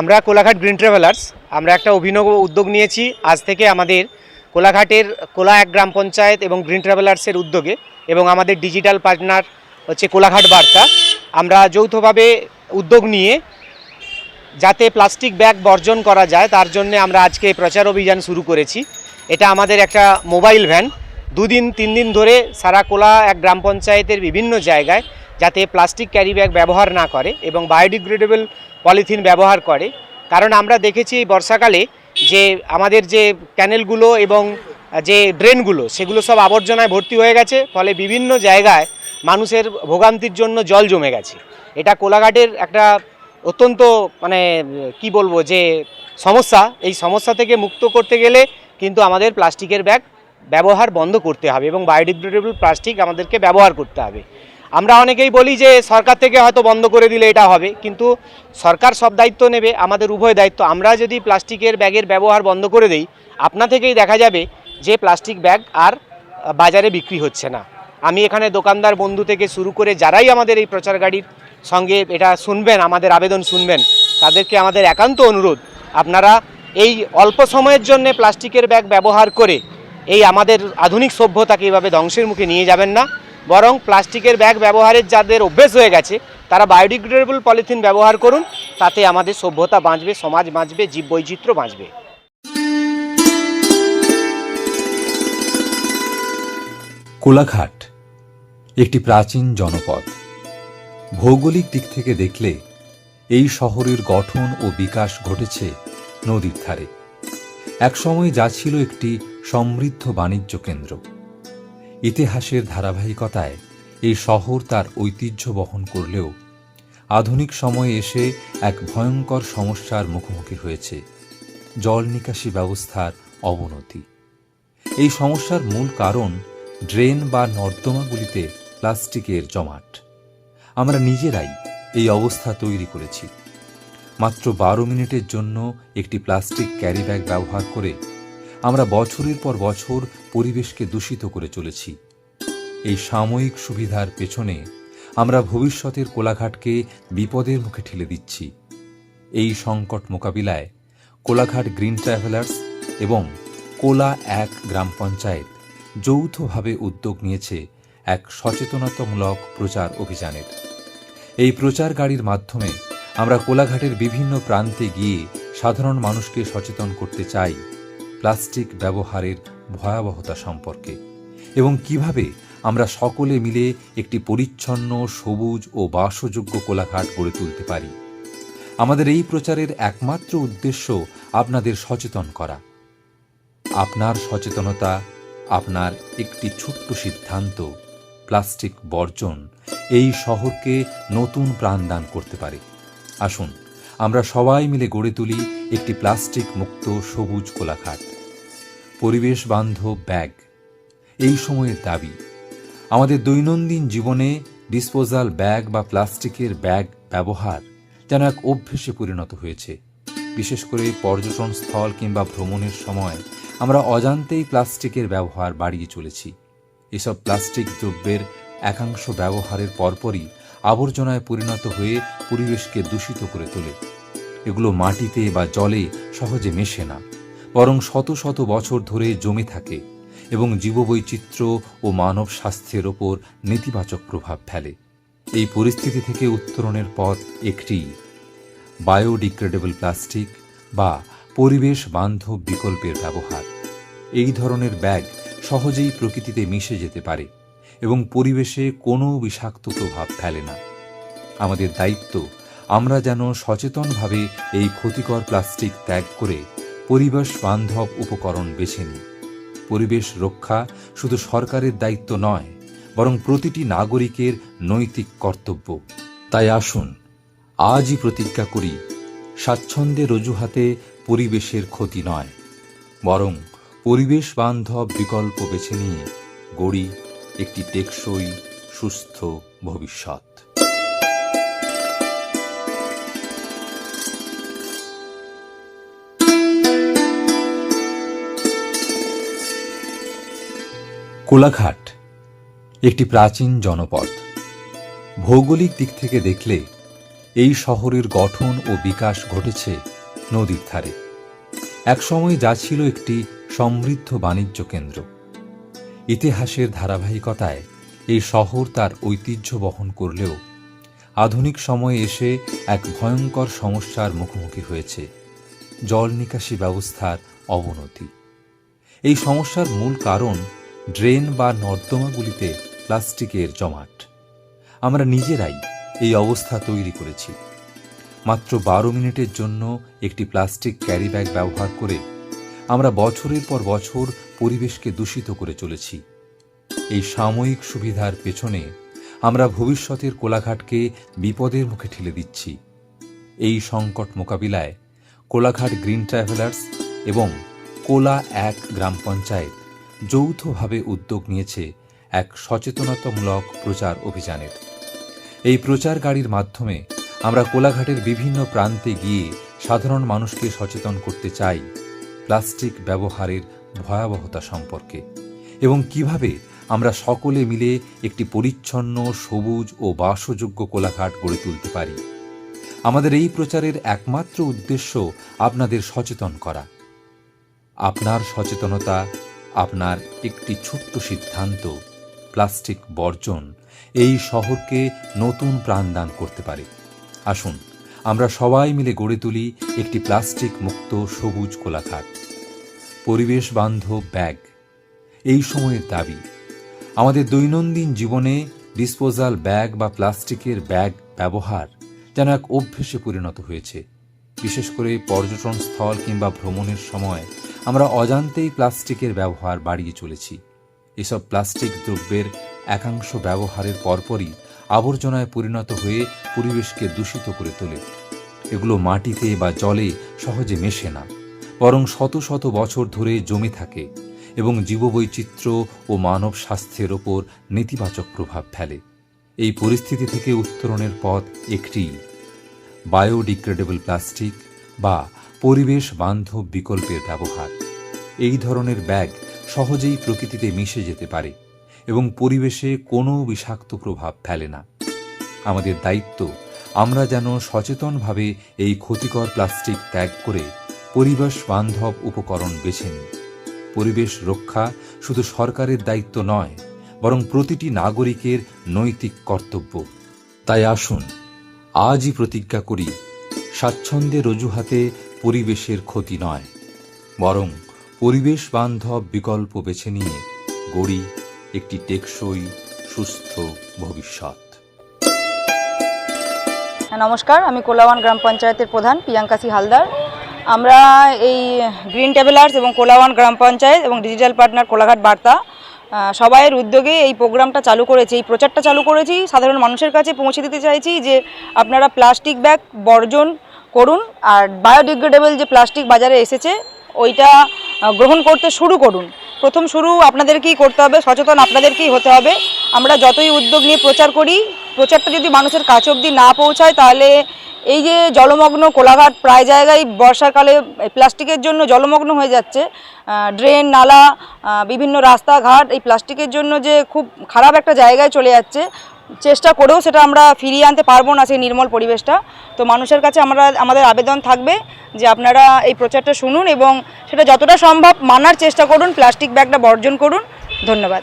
আমরা Kolaghat green travellers আমরা একটা অভিনব উদ্যোগ নিয়েছি। আজ থেকে আমাদের কোলাঘাটের কোলা এক গ্রাম পঞ্চায়েত এবং গ্রিন ট্রাভেলার্সের উদ্যোগে এবং আমাদের ডিজিটাল পার্টনার হচ্ছে কোলাঘাট বার্তা। আমরা যৌথভাবে উদ্যোগ নিয়ে যাতে প্লাস্টিক ব্যাগ বর্জন করা যায়, তার জন্য আমরা আজকে প্রচার অভিযান শুরু করেছি। এটা আমাদের একটা মোবাইল ভ্যান দুদিন, তিন দিন ধরে সারা কোলা এক গ্রাম পঞ্চায়েতের বিভিন্ন জায়গায় যাতে প্লাস্টিক ক্যারি ব্যাগ ব্যবহার না করে এবং বায়োডিগ্রেডেবল পলিথিন ব্যবহার করে। কারণ আমরা দেখেছি এই বর্ষাকালে যে আমাদের যে ক্যানেলগুলো এবং যে ড্রেনগুলো, সেগুলো সব আবর্জনায় ভর্তি হয়ে গেছে, ফলে বিভিন্ন জায়গায় মানুষের ভোগান্তির জন্য জল জমে গেছে। এটা কোলাঘাটের একটা অত্যন্ত মানে কি বলব, যে সমস্যা। এই সমস্যা থেকে মুক্ত করতে গেলে কিন্তু আমাদের প্লাস্টিকের ব্যাগ ব্যবহার বন্ধ করতে হবে এবং বায়োডিগ্রেডেবল প্লাস্টিক আমাদেরকে ব্যবহার করতে হবে। আমরা অনেকেই বলি যে সরকার থেকে হয়তো বন্ধ করে দিলে এটা হবে, কিন্তু সরকার সব দায়িত্ব নেবে, আমাদের উভয় দায়িত্ব। আমরা যদি প্লাস্টিকের ব্যাগের ব্যবহার বন্ধ করে দেই, আপনা থেকেই দেখা যাবে যে প্লাস্টিক ব্যাগ আর বাজারে বিক্রি হচ্ছে না। আমি এখানে দোকানদার বন্ধু থেকে শুরু করে যারাই আমাদের এই প্রচার গাড়ির সঙ্গে এটা শুনবেন, আমাদের আবেদন শুনবেন, তাদেরকে আমাদের একান্ত অনুরোধ, আপনারা এই অল্প সময়ের জন্য প্লাস্টিকের ব্যাগ ব্যবহার করে এই আমাদের আধুনিক সভ্যতাকে এইভাবে ধ্বংসের মুখে নিয়ে যাবেন না। বরং প্লাস্টিকের ব্যাগ ব্যবহারের যাদের অভ্যেস হয়ে গেছে, তারা বায়োডিগ্রেডেবল পলিথিন ব্যবহার করুন, তাতে আমাদের সভ্যতা বাঁচবে, সমাজ বাঁচবে, জীববৈচিত্র্য বাঁচবে। কোলাঘাট, একটি প্রাচীন জনপদ। ভৌগোলিক দিক থেকে দেখলে, এই শহরের গঠন ও বিকাশ ঘটেছে নদীর ধারে। একসময় যা ছিল একটি সমৃদ্ধ বাণিজ্য কেন্দ্র। ইতিহাসের ধারাবাহিকতায় এই শহর তার ঐতিহ্য বহন করলেও আধুনিক সময়ে এসে এক ভয়ঙ্কর সমস্যার মুখোমুখি হয়েছে, জল নিকাশি ব্যবস্থার অবনতি। এই সমস্যার মূল কারণ ড্রেন বা নর্দমাগুলিতে প্লাস্টিকের জমাট। আমরা নিজেরাই এই অবস্থা তৈরি করেছি। মাত্র বারো মিনিটের জন্য একটি প্লাস্টিক ক্যারি ব্যাগ ব্যবহার করে আমরা বছরের পর বছর পরিবেশকে দূষিত করে চলেছি। এই সাময়িক সুবিধার পেছনে আমরা ভবিষ্যতের কোলাঘাটকে বিপদের মুখে ঠেলে দিচ্ছি। এই সংকট মোকাবিলায় কোলাঘাট গ্রিন ট্রাভেলার্স এবং কোলা এক গ্রাম পঞ্চায়েত যৌথভাবে উদ্যোগ নিয়েছে এক সচেতনতামূলক প্রচার অভিযানের। এই প্রচার গাড়ির মাধ্যমে আমরা কোলাঘাটের বিভিন্ন প্রান্তে গিয়ে সাধারণ মানুষকে সচেতন করতে চাই। প্লাস্টিক ব্যবহারের ভয়াবহতা সম্পর্কে এবং কীভাবে আমরা সকলে মিলে একটি পরিচ্ছন্ন, সবুজ ও বাসযোগ্য কোলাঘাট গড়ে তুলতে পারি। আমাদের এই প্রচারের একমাত্র উদ্দেশ্য আপনাদের সচেতন করা। আপনার সচেতনতা, আপনার একটি ছোট্ট সিদ্ধান্ত, প্লাস্টিক বর্জন এই শহরকে নতুন প্রাণদান করতে পারে। আসুন আমরা সবাই মিলে গড়ে তুলি একটি প্লাস্টিক মুক্ত সবুজ কোলাঘাট পরিবেশ বান্ধব ব্যাগ। এই সময়ের দাবি, আমাদের দৈনন্দিন জীবনে ডিসপোজাল ব্যাগ বা প্লাস্টিকের ব্যাগ ব্যবহার যেন এক অভ্যেসে পরিণত হয়েছে। বিশেষ করে পর্যটন স্থল কিংবা ভ্রমণের সময় আমরা অজান্তেই প্লাস্টিকের ব্যবহার বাড়িয়ে চলেছি। এসব প্লাস্টিক দ্রব্যের একাংশ ব্যবহারের পরপরই আবর্জনায় পরিণত হয়ে পরিবেশকে দূষিত করে তোলে। এগুলো মাটিতে বা জলে সহজে মেশে না, বরং শত শত বছর ধরে জমে থাকে এবং জীববৈচিত্র্য ও মানব স্বাস্থ্যের ওপর নেতিবাচক প্রভাব ফেলে। এই পরিস্থিতি থেকে উত্তরণের পথ একটি বায়োডিগ্রেডেবল প্লাস্টিক বা পরিবেশ বান্ধব বিকল্পের ব্যবহার। এই ধরনের ব্যাগ সহজেই প্রকৃতিতে মিশে যেতে পারে। এবং পরিবেশে কোনো বিষাক্ত প্রভাব ফেলে না। আমাদের দায়িত্ব, আমরা যেন সচেতনভাবে এই ক্ষতিকর প্লাস্টিক ত্যাগ করে পরিবেশ বান্ধব উপকরণ বেছে নিই। পরিবেশ রক্ষা শুধু সরকারের দায়িত্ব নয়, বরং প্রতিটি নাগরিকের নৈতিক কর্তব্য। তাই আসুন, আজই প্রতিজ্ঞা করি স্বাচ্ছন্দ্যের অজুহাতে পরিবেশের ক্ষতি নয়, বরং পরিবেশ বান্ধব বিকল্প বেছে নিয়ে গড়ি একটি টেকসই, সুস্থ ভবিষ্যৎ। কোলাঘাট একটি প্রাচীন জনপদ। ভৌগোলিক দিক থেকে দেখলে এই শহরের গঠন ও বিকাশ ঘটেছে নদীর ধারে। একসময় যা ছিল একটি সমৃদ্ধ বাণিজ্য কেন্দ্র। ইতিহাসের ধারাবাহিকতায় এই শহর তার ঐতিহ্য বহন করলেও আধুনিক সময়ে এসে এক ভয়ঙ্কর সমস্যার মুখোমুখি হয়েছে, জল নিকাশি ব্যবস্থার অবনতি। এই সমস্যার মূল কারণ ড্রেন বা নর্দমাগুলিতে প্লাস্টিকের জমাট। আমরা নিজেরাই এই অবস্থা তৈরি করেছি। মাত্র বারো মিনিটের জন্য একটি প্লাস্টিক ক্যারি ব্যাগ ব্যবহার করে আমরা বছরের পর বছর পরিবেশকে দূষিত করে চলেছি। এই সাময়িক সুবিধার পেছনে আমরা ভবিষ্যতের কোলাঘাটকে বিপদের মুখে ঠেলে দিচ্ছি। এই সংকট মোকাবিলায় কোলাঘাট গ্রিন ট্রাভেলার্স এবং কোলা এক গ্রাম পঞ্চায়েত যৌথভাবে উদ্যোগ নিয়েছে এক সচেতনতামূলক প্রচার অভিযানের। এই প্রচার গাড়ির মাধ্যমে আমরা কোলাঘাটের বিভিন্ন প্রান্তে গিয়ে সাধারণ মানুষকে সচেতন করতে চাই। প্লাস্টিক ব্যবহারের ভয়াবহতা সম্পর্কে এবং কীভাবে আমরা সকলে মিলে একটি পরিচ্ছন্ন, সবুজ ও বাসযোগ্য কোলাঘাট গড়ে তুলতে পারি। আমাদের এই প্রচারের একমাত্র উদ্দেশ্য আপনাদের সচেতন করা। আপনার সচেতনতা, আপনার একটি ছোট্ট সিদ্ধান্ত, প্লাস্টিক বর্জন এই শহরকে নতুন প্রাণদান করতে পারে। আসুন আমরা সবাই মিলে গড়ে তুলি একটি প্লাস্টিক মুক্ত সবুজ কোলাঘাট পরিবেশ বান্ধব ব্যাগ। এই সময়ের দাবি, আমাদের দৈনন্দিন জীবনে ডিসপোজাল ব্যাগ বা প্লাস্টিকের ব্যাগ ব্যবহার যেন এক অভ্যেসে পরিণত হয়েছে। বিশেষ করে পর্যটন স্থল কিংবা ভ্রমণের সময় আমরা অজান্তেই প্লাস্টিকের ব্যবহার বাড়িয়ে চলেছি। এসব প্লাস্টিক দ্রব্যের একাংশ ব্যবহারের পরপরই আবর্জনায় পরিণত হয়ে পরিবেশকে দূষিত করে তোলে। এগুলো মাটিতে বা জলে সহজে মেশে না। বরং শত শত বছর ধরে জমে থাকে এবং জীববৈচিত্র্য ও মানব স্বাস্থ্যের ওপর নেতিবাচক প্রভাব ফেলে। এই পরিস্থিতি থেকে উত্তরণের পথ একটি। বায়োডিগ্রেডেবল প্লাস্টিক বা পরিবেশ বান্ধব বিকল্পের ব্যবহার। এই ধরনের ব্যাগ সহজেই প্রকৃতিতে মিশে যেতে পারে। এবং পরিবেশে কোনো বিষাক্ত প্রভাব ফেলে না। আমাদের দায়িত্ব, আমরা যেন সচেতনভাবে এই ক্ষতিকর প্লাস্টিক ত্যাগ করে পরিবেশ বান্ধব উপকরণ বেছে নিই। পরিবেশ রক্ষা শুধু সরকারের দায়িত্ব নয়, বরং প্রতিটি নাগরিকের নৈতিক কর্তব্য। তাই আসুন, আজই প্রতিজ্ঞা করি, স্বাচ্ছন্দ্যের অজুহাতে পরিবেশের ক্ষতি নয়, বরং পরিবেশ বান্ধব বিকল্প বেছে নিয়ে গড়ি একটি টেকসই, সুস্থ ভবিষ্যৎ। হ্যাঁ নমস্কার, আমি কোলাওয়ান গ্রাম পঞ্চায়েতের প্রধান প্রিয়াঙ্কাসি হালদার। আমরা এই গ্রিন ট্রাভেলার্স এবং কোলাওয়ান গ্রাম পঞ্চায়েত এবং ডিজিটাল পার্টনার কোলাঘাট বার্তা সবাইয়ের উদ্যোগে এই প্রোগ্রামটা চালু করেছি। এই প্রচারটা চালু করেছি, সাধারণ মানুষের কাছে পৌঁছে দিতে চাইছি যে আপনারা প্লাস্টিক ব্যাগ বর্জন করুন আর বায়োডিগ্রেডেবল যে প্লাস্টিক বাজারে এসেছে, ওইটা গ্রহণ করতে শুরু করুন। প্রথম শুরু আপনাদেরকেই করতে হবে, সচেতন আপনাদেরকেই হতে হবে। আমরা যতই উদ্যোগ নিয়ে প্রচার করি, প্রচারটা যদি মানুষের কাছ অবধি না পৌঁছায়, তাহলে এই যে জলমগ্ন কোলাঘাট প্রায় জায়গায় বর্ষাকালে প্লাস্টিকের জন্য জলমগ্ন হয়ে যাচ্ছে ড্রেন, নালা বিভিন্ন রাস্তাঘাট, এই প্লাস্টিকের জন্য যে খুব খারাপ একটা জায়গায় চলে যাচ্ছে চেষ্টা করেও সেটা আমরা ফিরিয়ে আনতে পারব না সেই নির্মল পরিবেশটা। তো মানুষের কাছে আমরা, আমাদের আবেদন থাকবে যে আপনারা এই প্রচারটা শুনুন এবং সেটা যতটা সম্ভব মানার চেষ্টা করুন, প্লাস্টিক ব্যাগটা বর্জন করুন। ধন্যবাদ।